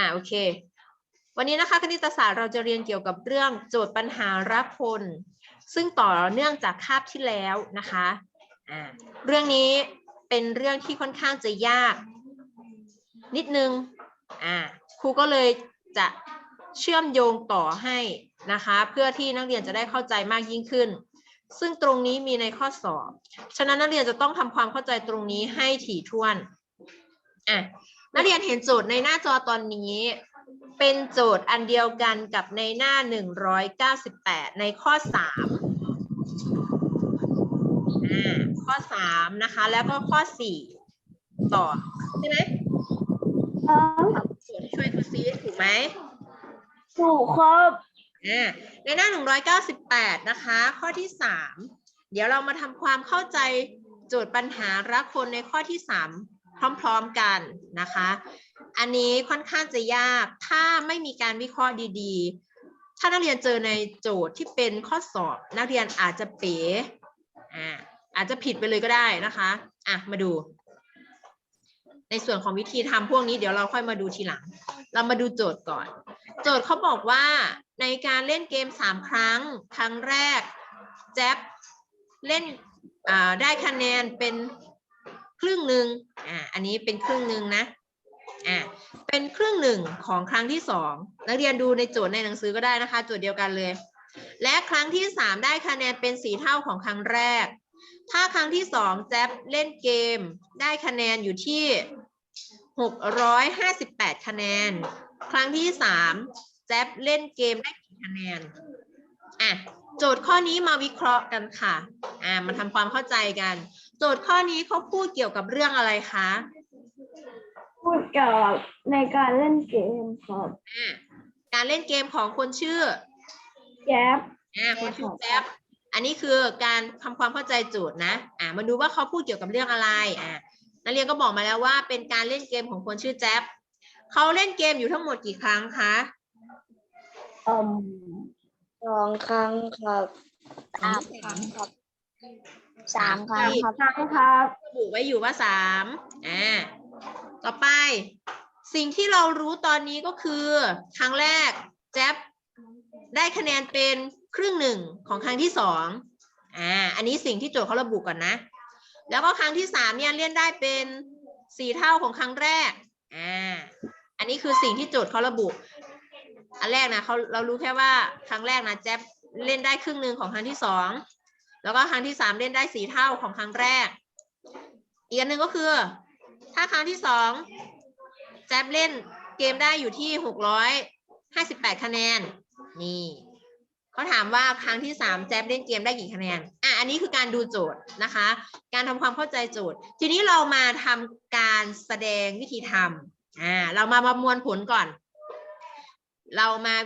อ่าโอเค วันนี้นะคะคณิตศาสตร์เราจะเรียนเกี่ยวกับเรื่องโจทย์ปัญหารักพล ซึ่งต่อเนื่องจากคาบที่แล้วนะคะอ่าเรื่องนี้เป็นเรื่องที่ค่อนข้างจะยาก นิดนึงอ่าครูก็เลยจะเชื่อมโยงต่อให้นะคะ เพื่อที่นักเรียนจะได้เข้าใจมากยิ่งขึ้น ซึ่งตรงนี้มีในข้อสอบ ฉะนั้นนักเรียนจะต้องทำความเข้าใจตรงนี้ให้ถี่ถ้วนอะ นักเรียนเห็นโจทย์ในหน้าจอตอนนี้ เป็นโจทย์อันเดียวกันกับในหน้า 198 ในข้อ3อ่าข้อ 3 นะคะ แล้วก็ข้อ 4 ต่อ ใช่ไหมส่วนช่วยดูซิถูกไหมถูกครับอ่าในหน้า 198 นะคะ ข้อที่ 3 เดี๋ยวเรามาทำความเข้าใจโจทย์ปัญหารักคนในข้อที่ 3 พร้อมๆกันนะคะ อันนี้ค่อนข้างจะยาก ถ้าไม่มีการวิเคราะห์ดีๆ ถ้านักเรียนเจอในโจทย์ที่เป็นข้อสอบ นักเรียนอาจจะเป๋อ่าอาจจะผิดไปเลยก็ได้นะคะอะมาดู ในส่วนของวิธีทำพวกนี้เดี๋ยวเราค่อยมาดูทีหลัง เรามาดูโจทย์ก่อน โจทย์เขาบอกว่าในการเล่นเกมสามครั้ง ครั้งแรกแจ๊บเล่นอ่าได้คะแนนเป็น ครึ่งหนึ่งอ่าอันนี้เป็นครึ่งหนึ่งนะอ่าเป็นครึ่งหนึ่งของครั้งที่สองนักเรียนดูในโจทย์ในหนังสือก็ได้นะคะ โจทย์เดียวกันเลย และครั้งที่สามได้คะแนนเป็นสีเท่าของครั้งแรก ถ้าครั้งที่สองแจ๊บเล่นเกม ได้คะแนนอยู่ที่หกร้อยห้าสิบแปดคะแนน ครั้งที่สามแจ๊บเล่นเกมได้กี่คะแนนอะโจทย์ข้อนี้มาวิเคราะห์กันค่ะ อ่ามาทำความเข้าใจกัน โจทย์ข้อนี้เขาพูดเกี่ยวกับเรื่องอะไรคะ พูดกับในการเล่นเกมครับอ่าการเล่นเกมของคนชื่อแก๊ปอ่าคนชื่อแจ๊บอันนี้คือการทำความเข้าใจโจทย์นะ อ่ามาดูว่าเขาพูดเกี่ยวกับเรื่องอะไรอ่านักเรียนก็บอกมาแล้วว่า เป็นการเล่นเกมของคนชื่อแจ๊บเขาเล่นเกมอยู่ทั้งหมดกี่ครั้งคะอืมสองครั้งครับสามครั้งครับ สามครั้งครับครั้งครับระบุไว้อยู่ว่าสามอ่าต่อไป สิ่งที่เรารู้ตอนนี้ก็คือ ครั้งแรกแจ๊บได้คะแนนเป็นครึ่งหนึ่งของครั้งที่สองอ่าอันนี้สิ่งที่โจทย์เขาระบุก่อนนะ แล้วก็ครั้งที่สามเนี่ยเล่นได้เป็นสี่เท่าของครั้งแรกอ่าอันนี้คือสิ่งที่โจทย์เขาระบุ อันแรกนะเขาเรารู้แค่ว่าครั้งแรกนะแจ๊บเล่นได้ครึ่งหนึ่งของครั้งที่สอง แล้วก็ครั้งที่สามเล่นได้สี่เท่าของครั้งแรก อีกอันหนึ่งก็คือ ถ้าครั้งที่สองแจ๊บเล่นเกมได้อยู่ที่หกร้อยห้าสิบแปดคะแนน นี่เขาถามว่าครั้งที่สามแจ๊บเล่นเกมได้กี่คะแนน อะ อันนี้คือการดูโจทย์นะคะ การทำความเข้าใจโจทย์ ทีนี้เรามาทำการแสดงวิธีทำอ่า เรามาประมวลผลก่อน เรามา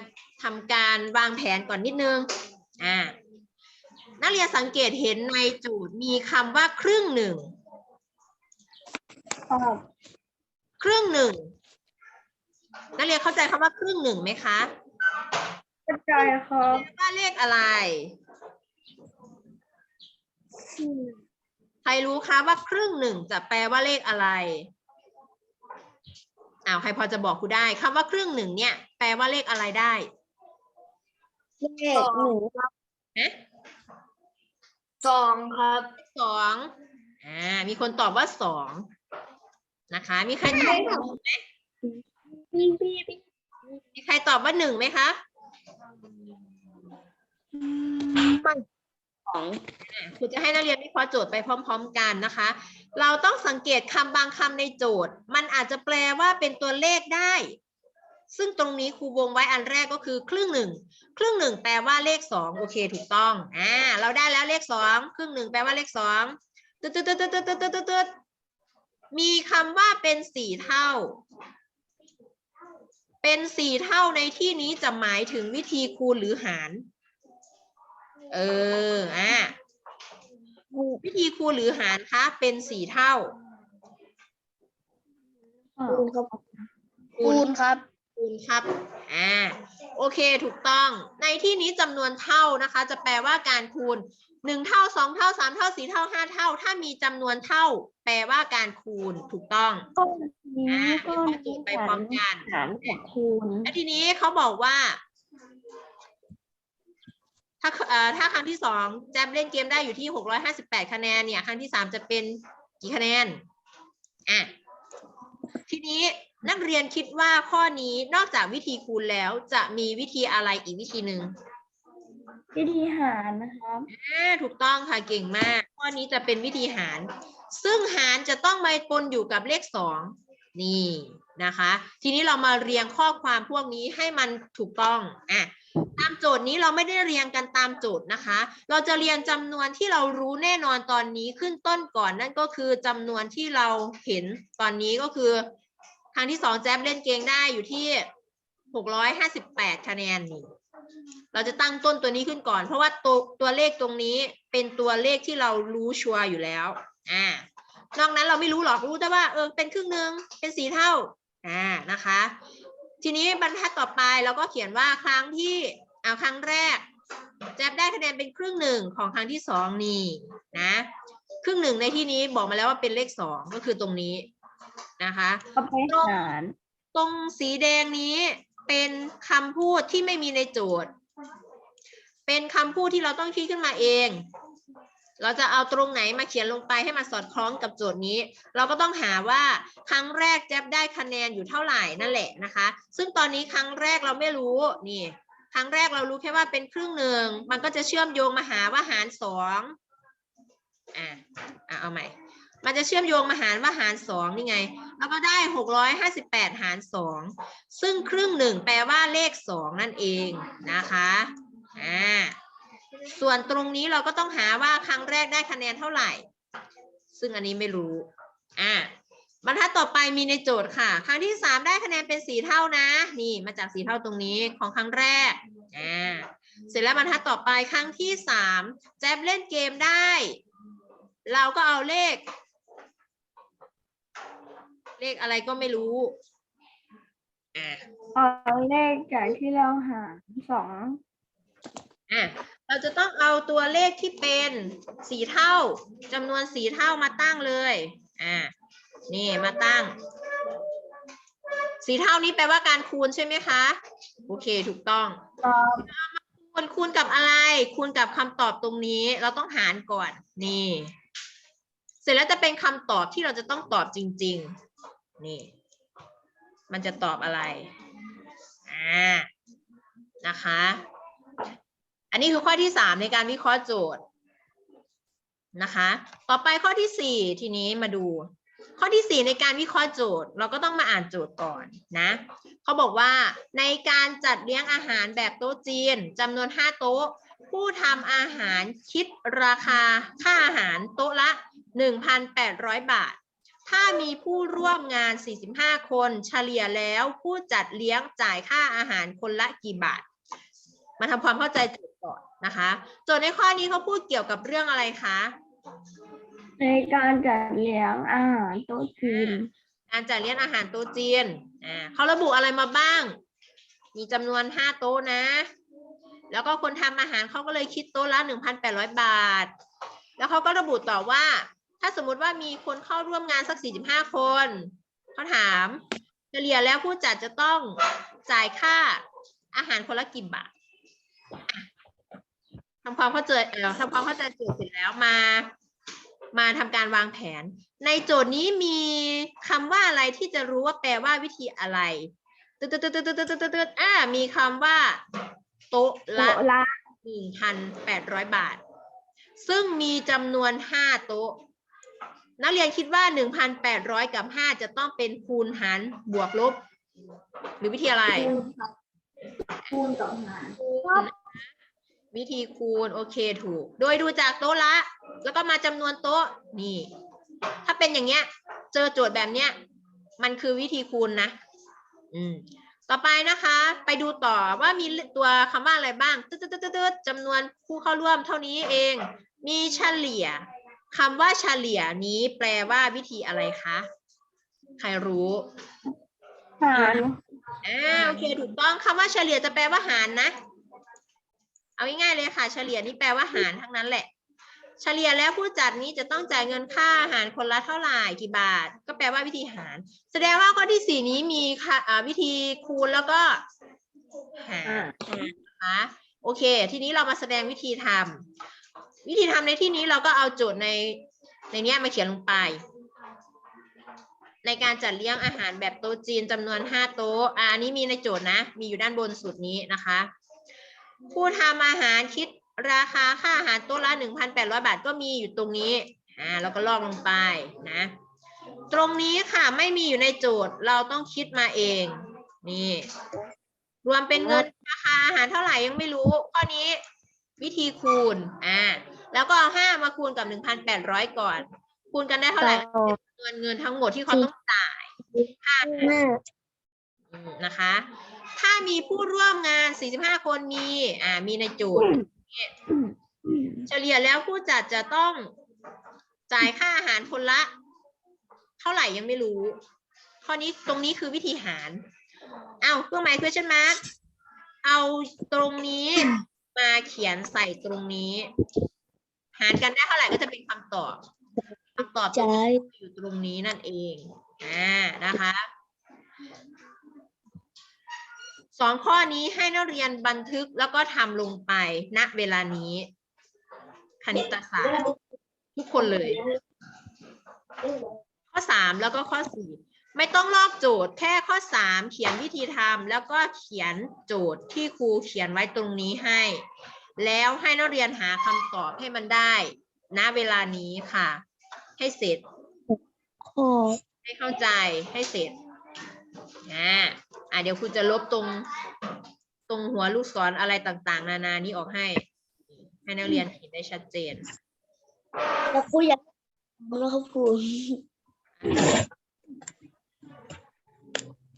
ทำการวางแผนก่อนนิดนึง อ่า นักเรียนสังเกตเห็นในโจทย์มีคำว่าครึ่งหนึ่ง ครับครึ่งหนึ่ง นักเรียนเข้าใจคำว่าครึ่งหนึ่งไหมคะกระจายครับว่าเลขอะไร ใครรู้คะว่าครึ่งหนึ่งจะแปลว่าเลขอะไรอ้าวใครพอจะบอกครูได้คำว่าครึ่งหนึ่งเนี่ย แปลว่าเลขอะไรได้ เลขหนึ่งครับฮะ สองครับสองอ่า มีคนตอบว่าสองนะคะ มีใครตอบว่าหนึ่งไหมพี่พี่พี่มีใครตอบว่าหนึ่งไหมคะสองครูจะให้นักเรียนวิเคราะห์โจทย์ไปพร้อม ๆ กันนะคะ เราต้องสังเกตคำบางคำในโจทย์ มันอาจจะแปลว่าเป็นตัวเลขได้ ซึ่งตรงนี้ครูวงไว้อันแรกก็คือครึ่งหนึ่งครึ่งหนึ่งแปลว่าเลขสองโอเคถูกต้องอ่าเราได้แล้วเลขสองครึ่งหนึ่งแปลว่าเลขสองตึ๊ดตึ๊ดตึ๊ดตึ๊ดตึ๊ดตึ๊ดตึ๊ดตึ๊ดมีคำว่าเป็นสี่เท่า เป็นสี่เท่าในที่นี้จะหมายถึงวิธีคูณหรือหาร เอออ่าวิธีคูณหรือหารคะเป็นสี่เท่าคูณครับคูณครับ คูณครับ อ่า โอเค ถูกต้อง ในที่นี้จำนวนเท่านะคะ จะแปลว่าการคูณหนึ่งเท่าสองเท่าสามเท่าสี่เท่าห้าเท่า ถ้ามีจำนวนเท่า แปลว่าการคูณ ถูกต้องนี้อ่าก็เดี๋ยวเข้าโจทย์ไปพร้อมกันหารกับคูณ แล้วทีนี้เขาบอกว่า ถ้าเอ่อถ้าครั้งที่สองแจมเล่นเกมได้อยู่ที่หกร้อยห้าสิบแปดคะแนนเนี่ย ครั้งที่สามจะเป็นกี่คะแนน อะ ทีนี้ นักเรียนคิดว่าข้อนี้นอกจากวิธีคูณแล้วจะมีวิธีอะไรอีกวิธีหนึ่งวิธีหารนะครับอ่าถูกต้องค่ะเก่งมาก ข้อนี้จะเป็นวิธีหาร ซึ่งหารจะต้องมาปนอยู่กับเลขสองนี่นะคะ ทีนี้เรามาเรียงข้อความพวกนี้ให้มันถูกต้องอะตามโจทย์นี้เราไม่ได้เรียงกันตามโจทย์นะคะ เราจะเรียงจำนวนที่เรารู้แน่นอนตอนนี้ขึ้นต้นก่อนนั่นก็คือจำนวนที่เราเห็นตอนนี้ก็คือ ครั้งที่สองแจมเล่นเกงได้อยู่ที่หกร้อยห้าสิบแปดคะแนนนี่เราจะตั้งต้นตัวนี้ขึ้นก่อน เพราะว่าตัวตัวเลขตรงนี้เป็นตัวเลขที่เรารู้ชัวร์อยู่แล้ว อ่านอกนั้นเราไม่รู้หรอกรู้แต่ว่าเออเป็นครึ่งหนึ่งเป็นสีเท่าอ่านะคะ ทีนี้บรรทัดต่อไปเราก็เขียนว่าครั้งที่เอาครั้งแรกแจ๊บได้คะแนนเป็นครึ่งหนึ่งของครั้งที่สองนี่นะ ครึ่งหนึ่งในที่นี้บอกมาแล้วว่าเป็นเลขสองก็คือตรงนี้ นะคะก็ไปหารตรงสีแดงนี้เป็นคำพูดที่ไม่มีในโจทย์ เป็นคำพูดที่เราต้องคิดขึ้นมาเอง เราจะเอาตรงไหนมาเขียนลงไปให้มันสอดคล้องกับโจทย์นี้ เราก็ต้องหาว่าครั้งแรกแจ๊บได้คะแนนอยู่เท่าไหร่นั่นแหละนะคะ ซึ่งตอนนี้ครั้งแรกเราไม่รู้นี่ครั้งแรกเรารู้แค่ว่าเป็นครึ่งหนึ่ง มันก็จะเชื่อมโยงมาหาว่าหารสองอะอะเอาใหม่ มันจะเชื่อมโยงมาหารว่าหารสองนี่ไง แล้วก็ได้หกร้อยห้าสิบแปดหารสองซึ่งครึ่งหนึ่งแปลว่าเลขสองนั่นเองนะคะอ่าส่วนตรงนี้เราก็ต้องหาว่าครั้งแรกได้คะแนนเท่าไหร่ ซึ่งอันนี้ไม่รู้อ่าบรรทัดต่อไปมีในโจทย์ค่ะ ครั้งที่สามได้คะแนนเป็นสีเท่านะ นี่มาจากสีเท่าตรงนี้ของครั้งแรกอ่าเสร็จแล้วบรรทัดต่อไปครั้งที่สามแจ๊บเล่นเกมได้ เราก็เอาเลข เลขอะไรก็ไม่รู้อะเอาเลขจากที่เราหารสองอะเราจะต้องเอาตัวเลขที่เป็นสีเท่าจำนวนสีเท่ามาตั้งเลยอะนี่มาตั้ง สีเท่านี้แปลว่าการคูณใช่ไหมคะ โอเคถูกต้องตอบคูณคูณกับอะไร คูณกับคำตอบตรงนี้เราต้องหารก่อนนี่ เสร็จแล้วจะเป็นคำตอบที่เราจะต้องตอบจริง ๆ นี่ มันจะตอบอะไร อ่า นะคะ อันนี้คือข้อที่สามในการวิเคราะห์โจทย์นะคะ ต่อไปข้อที่สี่ทีนี้มาดู ข้อที่สี่ในการวิเคราะห์โจทย์ เราก็ต้องมาอ่านโจทย์ก่อนนะเขาบอกว่าในการจัดเลี้ยงอาหารแบบโต๊ะจีนจำนวน5โต๊ะผู้ทำอาหารคิดราคาค่าอาหารโต๊ะละ 1,800 บาท ถ้ามีผู้ร่วมงาน 45 คนเฉลี่ยแล้วผู้จัดเลี้ยงจ่ายค่าอาหารคนละกี่บาท มาทำความเข้าใจโจทย์ก่อนนะคะโจทย์ในข้อนี้เขาพูดเกี่ยวกับเรื่องอะไรคะในการจัดเลี้ยงอาหารโต๊ะจีน การจัดเลี้ยงอาหารโต๊ะจีนอ่าเขาระบุอะไรมาบ้าง มีจำนวน 5 โต๊ะนะ แล้วก็คนทำอาหารเขาก็เลยคิดโต๊ะละ 1,800 บาท แล้วเขาก็ระบุต่อว่า ถ้าสมมุติว่ามีคนเข้าร่วมงานสัก 45 คนเขาถามเฉลี่ยแล้วผู้จัดจะต้องจ่ายค่าอาหารคนละกี่บาทอะทำความเข้าใจเออทำความเข้าใจโจทย์เสร็จแล้วมา มาทำการวางแผน ในโจทย์นี้มีคำว่าอะไรที่จะรู้ว่าแปลว่าวิธีอะไรตึ๊ดตึ๊ดตึ๊ดตึ๊ดตึ๊ดตึ๊ดตึ๊ดอ่ามีคำว่าโต๊ะละโต๊ะละหนึ่งพันแปดร้อยบาท ซึ่งมีจำนวนห้าโต๊ะ นักเรียนคิดว่าหนึ่งพันแปดร้อยกับห้าจะต้องเป็นคูณหารบวกลบ หรือวิธีอะไร คูณกับหารวิธีคูณ โอเคถูก โดยดูจากโต๊ะละ แล้วก็มาจำนวนโต๊ะนี่ ถ้าเป็นอย่างเงี้ย เจอโจทย์แบบเนี้ย มันคือวิธีคูณนะ อืมต่อไปนะคะ ไปดูต่อว่ามีตัวคำว่าอะไรบ้างตึ๊ดตึ๊ดตึ๊ดตึ๊ดจำนวนผู้เข้าร่วมเท่านี้เอง มีเฉลี่ย คำว่าเฉลี่ยนี้แปลว่าวิธีอะไรคะ ใครรู้ หารอ่าโอเคถูกต้องคำว่าเฉลี่ยจะแปลว่าหารนะ เอาง่ายๆเลยค่ะ เฉลี่ยนี่แปลว่าหารทั้งนั้นแหละ เฉลี่ยแล้วผู้จัดนี้จะต้องจ่ายเงินค่าอาหารคนละเท่าไหร่กี่บาท ก็แปลว่าวิธีหาร แสดงว่าข้อที่สี่นี้มีค่ะอ่าวิธีคูณแล้วก็หารนะคะโอเค ทีนี้เรามาแสดงวิธีทำ วิธีทำในที่นี้เราก็เอาโจทย์ในในนี้มาเขียนลงไป ในการจัดเลี้ยงอาหารแบบโต๊ะจีนจำนวน 5 โต๊ะอันนี้มีในโจทย์นะ มีอยู่ด้านบนสุดนี้นะคะ ผู้ทำอาหารคิดราคาค่าอาหารโต๊ะละ 1,800 บาทก็มีอยู่ตรงนี้อ่าเราก็ลอกลงไปนะ ตรงนี้ค่ะไม่มีอยู่ในโจทย์เราต้องคิดมาเองนี่รวมเป็นเงินราคาอาหารเท่าไหร่ยังไม่รู้ข้อนี้วิธีคูณ อ่า แล้วก็เอาห้ามาคูณกับ1,800ก่อน คูณกันได้เท่าไหร่เงินเงินทั้งหมดที่เขาต้องจ่ายห้าอืมนะคะ ถ้ามีผู้ร่วมงาน 45 คนมี อ่า มีในโจทย์เฉลี่ยแล้วผู้จัดจะต้องจ่ายค่าอาหารคนละ เท่าไหร่ยังไม่รู้ ข้อนี้ตรงนี้คือวิธีหาร เอาเครื่องหมาย question mark เอาตรงนี้มาเขียนใส่ตรงนี้หารกันได้เท่าไหร่ก็จะเป็นคำตอบคำตอบจะอยู่ตรงนี้นั่นเองอ่านะคะสองข้อนี้ให้นักเรียนบันทึกแล้วก็ทำลงไปณเวลานี้ คณิตศาสตร์ทุกคนเลย ข้อสามแล้วก็ข้อสี่ไม่ต้องลอกโจทย์แค่ข้อสามเขียนวิธีทำแล้วก็เขียนโจทย์ที่ครูเขียนไว้ตรงนี้ให้ แล้วให้นักเรียนหาคำตอบให้มันได้ณเวลานี้ค่ะ ให้เสร็จให้เข้าใจให้เสร็จอ่าอ่าเดี๋ยวครูจะลบตรงตรงหัวลูกศรอะไรต่างๆ นานานี้ออกให้ ให้นักเรียนเห็นได้ชัดเจนแล้วครูอยากแล้วครับครู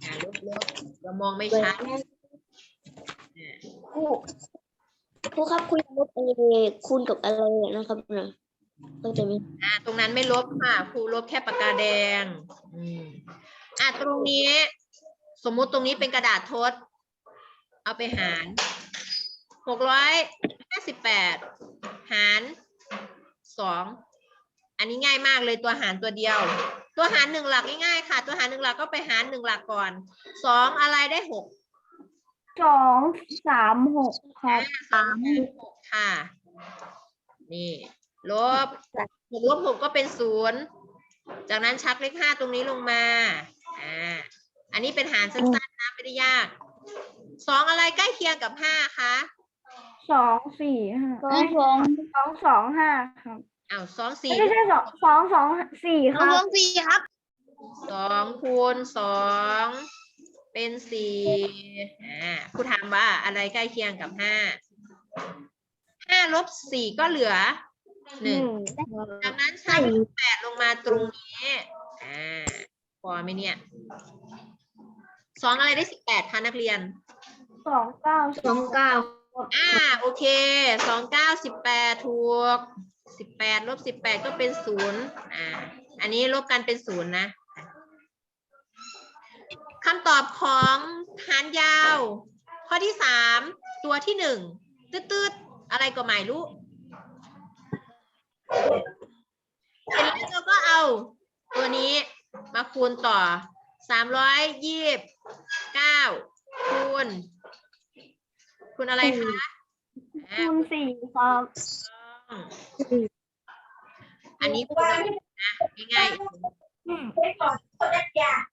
อ่าลบลบเรามองไม่ชัดอ่าครู ครูครับครูอยากลบเอคูณกับอะไรนะครับนะเข้าใจไหมอ่าตรงนั้นไม่ลบค่ะครูลบแค่ปากกาแดงอืมอ่าตรงนี้ สมมุติตรงนี้เป็นกระดาษทด เอาไปหารหกร้อยห้าสิบแปดหารสองอันนี้ง่ายมากเลยตัวหารตัวเดียว ตัวหารหนึ่งหลักง่ายๆค่ะ ตัวหารหนึ่งหลักก็ไปหารหนึ่งหลักก่อนสองอะไรได้หก สองสามหกครับสามหกค่ะ นี่ ลบหกลบหกก็เป็นศูนย์จากนั้นชักเลขห้าตรงนี้ลงมา อ่า อันนี้เป็นหารสั้นๆนะไม่ได้ยาก สองอะไรใกล้เคียงกับห้าคะสองสี่ห้าสองสองสองสองห้าครับอ้าวสองสี่ไม่ใช่สองสองสองสี่คสองรัสอบงสี่ครับสองคูณสอง เป็นสี่อ่าครูถามว่าอะไรใกล้เคียงกับห้า ห้าลบสี่ก็เหลือหหนึ่นึ่งงจากนั้นชักเลขแปดลงมาตรงนี้อ่าพอไหมเนี่ยสองอะไรได้สิบแปดคะนักเรียนสองเก้าสองเก้าอ่าโอเคสองเก้าสิบแปดถูกสิบแปดลบสิบแปดก็เป็นศูนย์อ่า อันนี้ลบกันเป็นศูนย์นะ คำตอบของหารยาว ข้อที่สามตัวที่หนึ่งตืดๆอะไรก็ไม่รู้เสร็จแล้วเราก็เอาตัวนี้มาคูณต่อสามร้อยยี่สิบเก้าคูณคูณอะไรคะอ่าคูณสี่ครับต้องอันนี้คูณอะไรนะง่าย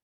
ๆ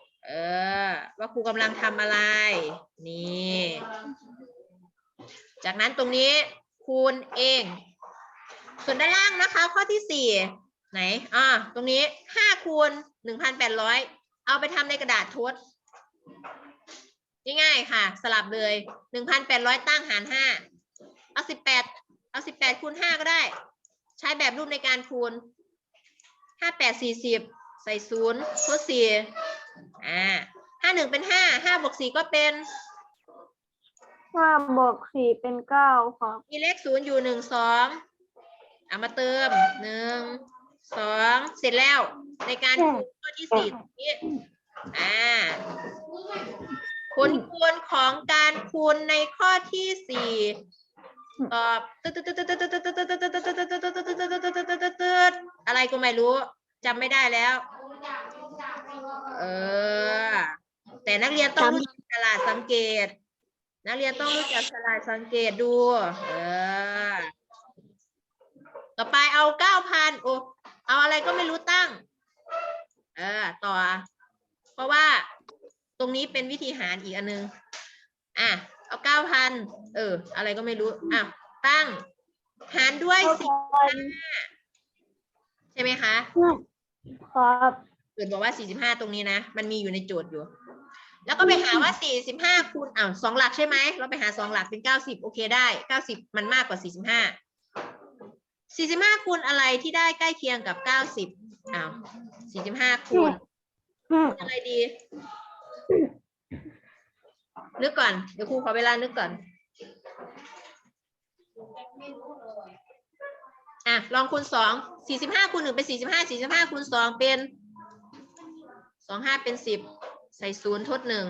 ออ ว่าครูกำลังทำอะไร นี่ จากนั้นตรงนี้คูณเอง ส่วนด้านล่างนะคะ ข้อที่สี่ไหน อ่า ตรงนี้ห้าคูณหนึ่งพันแปดร้อยเอาไปทำในกระดาษทดง่ายๆค่ะ สลับเลยหนึ่งพันแปดร้อยตั้งหารห้าเอาสิบแปดเอาสิบแปดคูณห้าก็ได้ ใช้แบบรูปในการคูณห้าแปดสี่สิบใส่ศูนย์ทดสี่ อ่าห้าหนึ่งเป็นห้าห้าบวกสี่ก็เป็นห้าบวกสี่เป็นเก้าครับ มีเลขศูนย์อยู่หนึ่งสองเอามาเติมหนึ่งสองเสร็จแล้ว ในการคูณข้อที่สี่ตรงนี้อ่าผลคูณของการคูณในข้อที่สี่ตอบตึ๊ดตึ๊ดตึ๊ดตึ๊ดตึ๊ดตึ๊ดตึ๊ดตึ๊ดตึ๊ดตึ๊ดตึ๊ดตึ๊ดตึ๊ดตึ๊ดตึ๊ดตึ๊ดตึ๊ดตึ๊ดตึ๊ดอะไรก็ไม่รู้จำไม่ได้แล้ว เออ แต่นักเรียนต้องรู้จักฉลาดสังเกต นักเรียนต้องรู้จักฉลาดสังเกตดู เออ ต่อไปเอาเก้าพันโอ้เอาอะไรก็ไม่รู้ตั้ง เออ ต่อ เพราะว่าตรงนี้เป็นวิธีหารอีกอันนึง อะ เอาเก้าพัน เออ อะไรก็ไม่รู้ อะ ตั้ง หารด้วยสิบใช่ไหมคะ ครับ กิดบอกว่า 45 ตรงนี้นะ มันมีอยู่ในโจทย์อยู่ แล้วก็ไปหาว่า 45 คูณอ้าวสองหลักใช่ไหม เราไปหาสองหลักเป็น 90 โอเคได้ 90 มันมากกว่า 45 45 คูณอะไรที่ได้ใกล้เคียงกับ 90อ้าว45 คูณอืมอะไรดี นึกก่อน เดี๋ยวครูขอเวลานึกก่อนอะลองคูณสองสี่สิบห้าคูณหนึ่งเป็นสี่สิบห้าสี่สิบห้าคูณสองเป็นส องห้าเป็นสิบใส่ศูนย์ทดหนึ่ง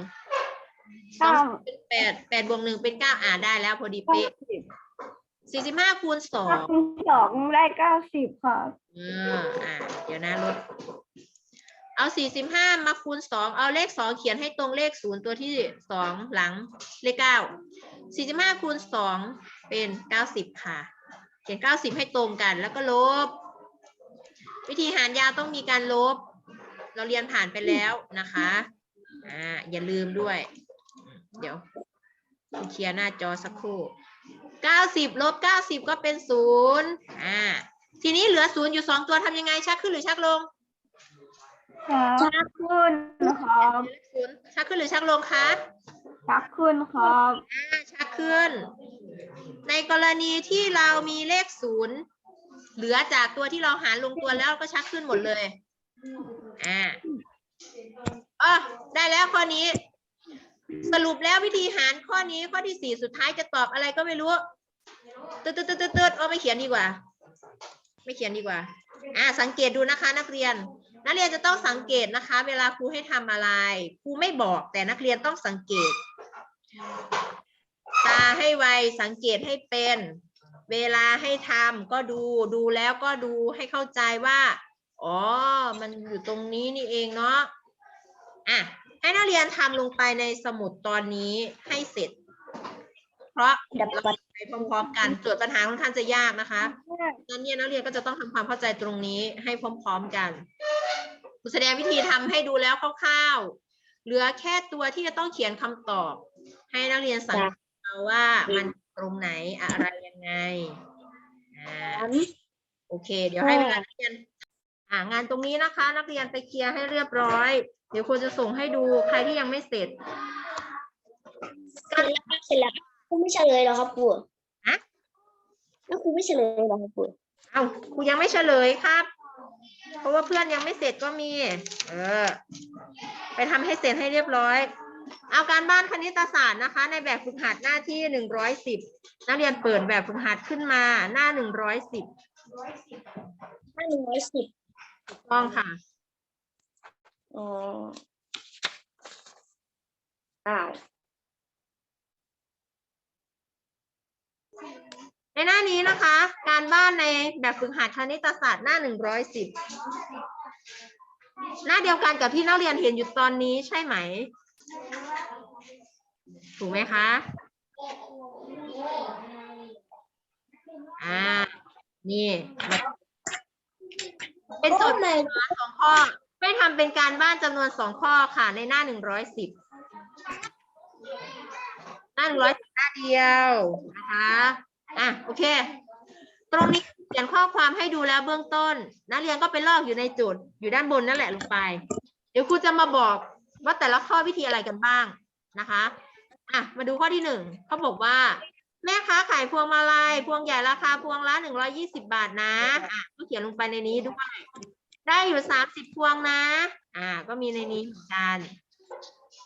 สองเก้าเป็นแปดแปดบวกหนึ่งเป็นเก้าอ่าได้แล้วพอดีเป๊ะสี่สิบห้าคูณสอถ้างคูณสองได้เก้าสิบครับเอออ่าเดี๋ยวนะลดเอาสี่สิบห้ามาคูณสองเอาเลขสองเขียนให้ตรงเลขศูนย์ตัวที่สองหลังเลขเก้าสี่สิบห้าคูณสองเป็นเก้าสิบค่ะ เขียนเก้าสิบให้ตรงกันแล้วก็ลบ วิธีหารยาวต้องมีการลบ เราเรียนผ่านไปแล้วนะคะอ่าอย่าลืมด้วย เดี๋ยวเคลียร์หน้าจอสักครู่เก้าสิบลบเก้าสิบก็เป็นศูนย์อ่าทีนี้เหลือศูนย์อยู่สองตัวทำยังไงชักขึ้นหรือชักลงชักขึ้นครับเลขศูนย์ชักขึ้นหรือชักลงคะชักขึ้นครับอ่าชักขึ้น ในกรณีที่เรามีเลขศูนย์เหลือจากตัวที่เราหารลงตัวแล้วก็ชักขึ้นหมดเลย อ่าอ๋อได้แล้วข้อนี้ สรุปแล้ววิธีหารข้อนี้ข้อที่สี่สุดท้ายจะตอบอะไรก็ไม่รู้ตืดตืดตืดตืดเอาไม่เขียนดีกว่า ไม่เขียนดีกว่า อ่า สังเกตดูนะคะ นักเรียน นักเรียนจะต้องสังเกตนะคะ เวลาครูให้ทำอะไรครูไม่บอกแต่นักเรียนต้องสังเกต ตาให้ไวสังเกตให้เป็น เวลาให้ทำก็ดูดูแล้วก็ดูให้เข้าใจว่า อ๋อ มันอยู่ตรงนี้นี่เองเนาะ อะ ให้นักเรียนทำลงไปในสมุดตอนนี้ให้เสร็จ เพราะเราไปพร้อมๆกันโจทย์ปัญหาค่อนข้างจะยากนะคะดังนั้นเนี่ยนักเรียนก็จะต้องทำความเข้าใจตรงนี้ให้พร้อมๆกันครูแสดงวิธีทำให้ดูแล้วคร่าวๆ เหลือแค่ตัวที่จะต้องเขียนคำตอบ ให้นักเรียนสังเกตเอาว่ามันตรงไหนอะไรยังไง อ่า โอเค เดี๋ยวให้เวลานักเรียน อ่างานตรงนี้นะคะ นักเรียนไปเคลียร์ให้เรียบร้อย เดี๋ยวครูจะส่งให้ดูใครที่ยังไม่เสร็จเสร็จแล้วครับเสร็จแล้วครูไม่เฉลยเหรอครับปู่ฮะแล้วครูไม่เฉลยเหรอครับปู่เอ้าครูยังไม่เฉลยครับ เพราะว่าเพื่อนยังไม่เสร็จก็มี เออ ไปทำให้เสร็จให้เรียบร้อย เอาการบ้านคณิตศาสตร์นะคะ ในแบบฝึกหัดหน้าที่หนึ่งร้อยสิบนักเรียนเปิดแบบฝึกหัดขึ้นมาหน้าหนึ่งร้อยสิบห้าหนึ่งร้อยสิบ ต้องค่ะ อ๋ออ้าวในหน้านี้นะคะ การบ้านในแบบฝึกหัดคณิตศาสตร์หน้าหนึ่งร้อยสิบหน้าเดียวกันกับที่นักเรียนเห็นอยู่ตอนนี้ใช่ไหม ถูกไหมคะ อ่า นี่ เป็นโจทย์จำนวนสองข้อไม่ทำเป็นการบ้านจำนวนสองข้อค่ะในหน้าหนึ่งร้อยสิบหน้าหนึ่งร้อยสิบหน้าเดียวนะคะอะโอเค ตรงนี้เขียนข้อความให้ดูแล้วเบื้องต้น นักเรียนก็ไปลอกอยู่ในจุดอยู่ด้านบนนั่นแหละลงไป เดี๋ยวครูจะมาบอกว่าแต่ละข้อวิธีอะไรกันบ้างนะคะอะมาดูข้อที่หนึ่งเขาบอกว่า แม่ค้าขายพวงมาลัยพวงใหญ่ราคาพวงละหนึ่งร้อยี่สิบาทนะอะ ขียนลงไปในนี้ด้วย ได้อยู่สามสิบพวงนะ อ่า ก็มีในนี้เหมือนกัน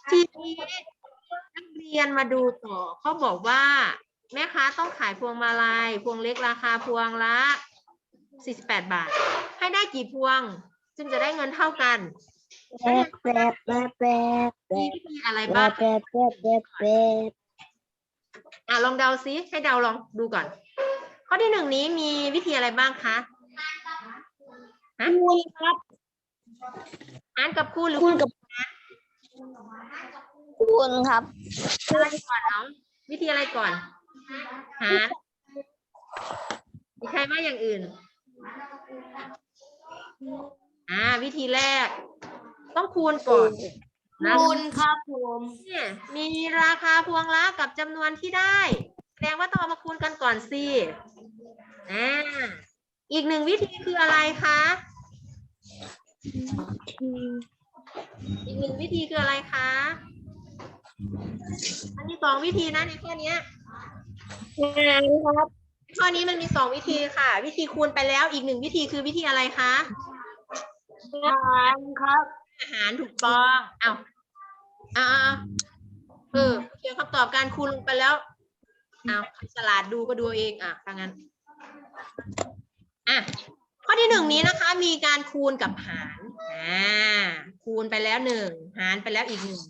ทีนี้นักเรียนมาดูต่อเขาบอกว่า แม่ค้าต้องขายพวงมาลัยพวงเล็กราคาพวงละสี่สิบแปดบาท ให้ได้กี่พวง จึงจะได้เงินเท่ากันแป๊บแป๊บแป๊บแป๊บแป๊มีบวิธีอะไรแป๊บ้างบแป๊บแป๊บแป๊บแป๊บอะลองเดาซิให้เดาลองดูก่อน ข้อที่หนึ่งนี้มีวิธีอะไรบ้างคะ คุณครับอ่านกับคู่หรือคุณกับคุณครับอะไรก่อนเนาะวิธีอะไรก่อน หามีใครว่าอย่างอื่น อ่า วิธีแรก ต้องคูณก่อนนะคุณครับผมเนี่ยมีราคาพวงละกับจำนวนที่ได้ แสดงว่าต้องเอามาคูณกันก่อนสิอ่า อีกหนึ่งวิธีคืออะไรคะ อีกหนึ่งวิธีคืออะไรคะ อันนี้สองวิธีนะในข้อเนี้ยงานครับข้อนี้มันมีสองวิธีค่ะ วิธีคูณไปแล้วอีกหนึ่งวิธีคือวิธีอะไรคะงานครับ อาหารถูกต้องเอาเอาเอาเออเขียนคำตอบการคูณลงไปแล้วเอาฉลาดดูก็ดูเอาเองอะถ้างั้นอะข้อที่ห นึ่งนี้นะคะมีการคูณกับหารอ่าคูณไปแล้วหนึ่งหารไปแล้วอีกหนึ่ง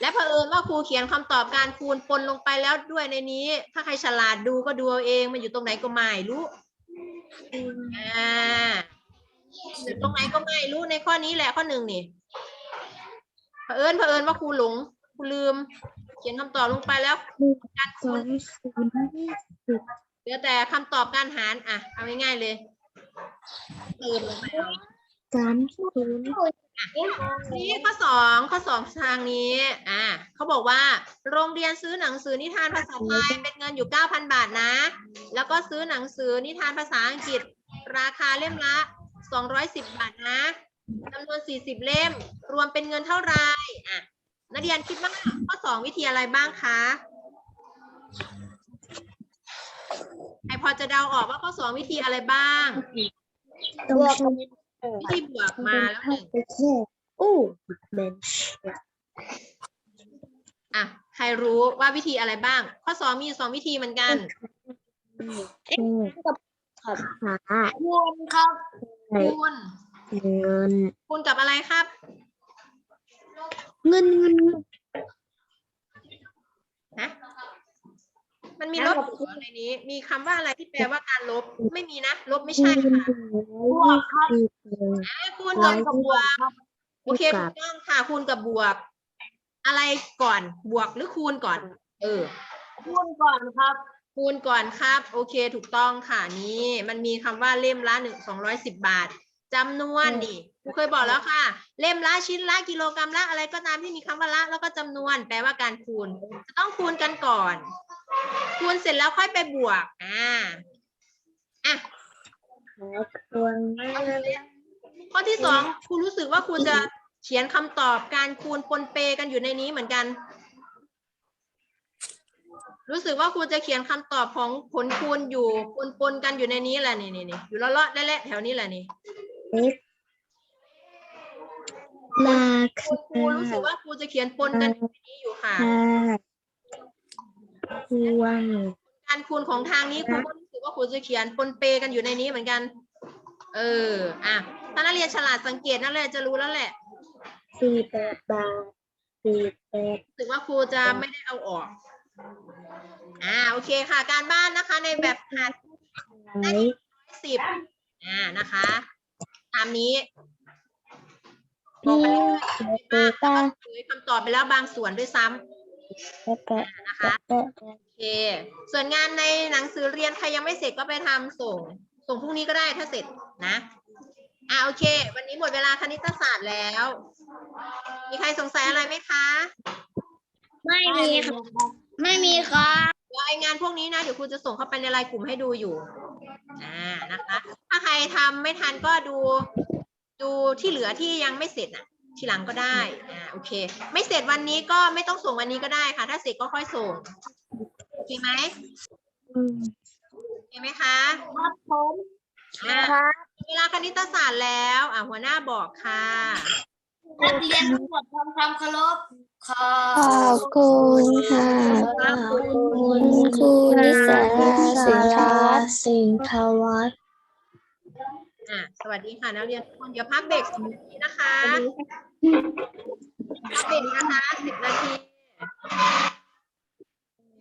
และเผอิญว่าครูเขียนคำตอบการคูณปนลงไปแล้วด้วยในนี้ ถ้าใครฉลาดดูก็ดูเอาเองมันอยู่ตรงไหนก็ไม่รู้อ่าอยู่ตรงไหนก็ไม่รู้ในข้อนี้แหละข้อหนึ่งนี่เผอิญเผอิญว่าครูหลงครูลืม เขียนคำตอบลงไปแล้วการสคูอณงศูนย์เหลือแต่คำตอบการหารอะเอาง่ายๆเลยเติมลงไปเอาสามศูนย์นี่ข้อสองข้อสองทางนี้อ่าเขาบอกว่า โรงเรียนซื้อหนังสือนิทานภาษาไทยเป็นเงินอยู่ 9,000 บาทนะ แล้วก็ซื้อหนังสือนิทานภาษาอังกฤษ ราคาเล่มละ 210 บาทนะจำนวน 40 เล่ม รวมเป็นเงินเท่าไหร่อะนักเรียนคิดว่าข้อสองวิธีอะไรบ้างคะ ครพอจะเดาออกว่าข้อสองวิธีอะไรบ้างต้องใช้วิธีบวกมาแล้วหนึ่งไปแค่อู้เบนช์อะใครรู้ว่าวิธีอะไรบ้าง ข้อสองมีอยู่สองวิธีเหมือนกันกับหาคูณครับใช้คูณเงินคูณกับอะไรครับ เงินเงิน ฮะ มันมีลบอยู่ในนี้ มีคำว่าอะไรที่แปลว่าการลบ ไม่มีนะ ลบไม่ใช่ค่ะบวกครับอะคูณกับบวก โอเคถูกต้องค่ะ คูณกับบวก อะไรก่อน บวกหรือคูณก่อน เออ คูณก่อนครับ คูณก่อนครับ โอเค ถูกต้องค่ะนี่ มันมีคำว่าเล่มละหนึ่งสองร้อยสิบบาทจำนวนดิครูเคยบอกแล้วค่ะ เล่มละชิ้นละกิโลกรัมละอะไรก็ตามที่มีคำว่าละแล้วก็จำนวน แปลว่าการคูณ จะต้องคูณกันก่อน คูณเสร็จแล้วค่อยไปบวก อ่า อะควรข้อที่สองครูรู้สึกว่าครูจะเขียนคำตอบการคูณปนเปกันอยู่ในนี้เหมือนกัน รู้สึกว่าครูจะเขียนคำตอบของผลคูณอยู่ปนปนๆกันอยู่ในนี้แหละนี่นี่นี่อยู่เลาะๆได้แหละแถวนี้แหละนี่เอ็กลาคครูรู้สึกว่าครูจะเขียนปนกันอยู่ในนี้อยู่ค่ะา ควรการคูณของทางนี้ครูก็รู้สึกว่าครูจะเขียนปนเปกันอยู่ในนี้เหมือนกัน เออ อะ ถ้านักเรียนฉลาดสังเกตนักเรียนจะรู้แล้วแหละสี่แปดบาทสี่แปดรู้สึกว่าครูจะไม่ได้เอาออก อ่า โอเคค่ะ การบ้านนะคะ ในแบบหัดไหนสิบอ่า นะคะ ตามนี้บอกไปเลยเปต้าเผยคำตอบไปแล้วบางส่วนด้วยซ้ำ แปะแปะนะคะแปะโอเค ส่วนงานในหนังสือเรียนใครยังไม่เสร็จก็ไปทำส่ง ส่งพรุ่งนี้ก็ได้ถ้าเสร็จนะอ่าโอเค วันนี้หมดเวลาคณิตศาสตร์แล้ว มีใครสงสัยอะไรไหมคะไม่มีครับไม่มีครับเดี๋ยวไองานพวกนี้นะเดี๋ยวครูจะส่งเข้าไปในไลน์กลุ่มให้ดูอยู่อ่านะคะ ถ้าใครทำไม่ทันก็ดู ดูที่เหลือที่ยังไม่เสร็จน่ะ ทีหลังก็ได้อ่าโอเค ไม่เสร็จวันนี้ก็ไม่ต้องส่งวันนี้ก็ได้ค่ะ ถ้าเสร็จก็ค่อยส่งโอเคเคไหมโอเคไหมคะครับผมอะเวลาคณิตศาสตร์แล้ว อะหัวหน้าบอกค่ะนักเรียนทั้งหมดทำความเคารพขอขอบคุณค่ะคุณครูนิสาสินทวัฒน์สินทวัฒน์่ะสวัสดีค่ะนักเรียนทุกคนเดี๋ยวพักเบรกสิบนาทีนะคะพักเบรกนะคะสิบนาที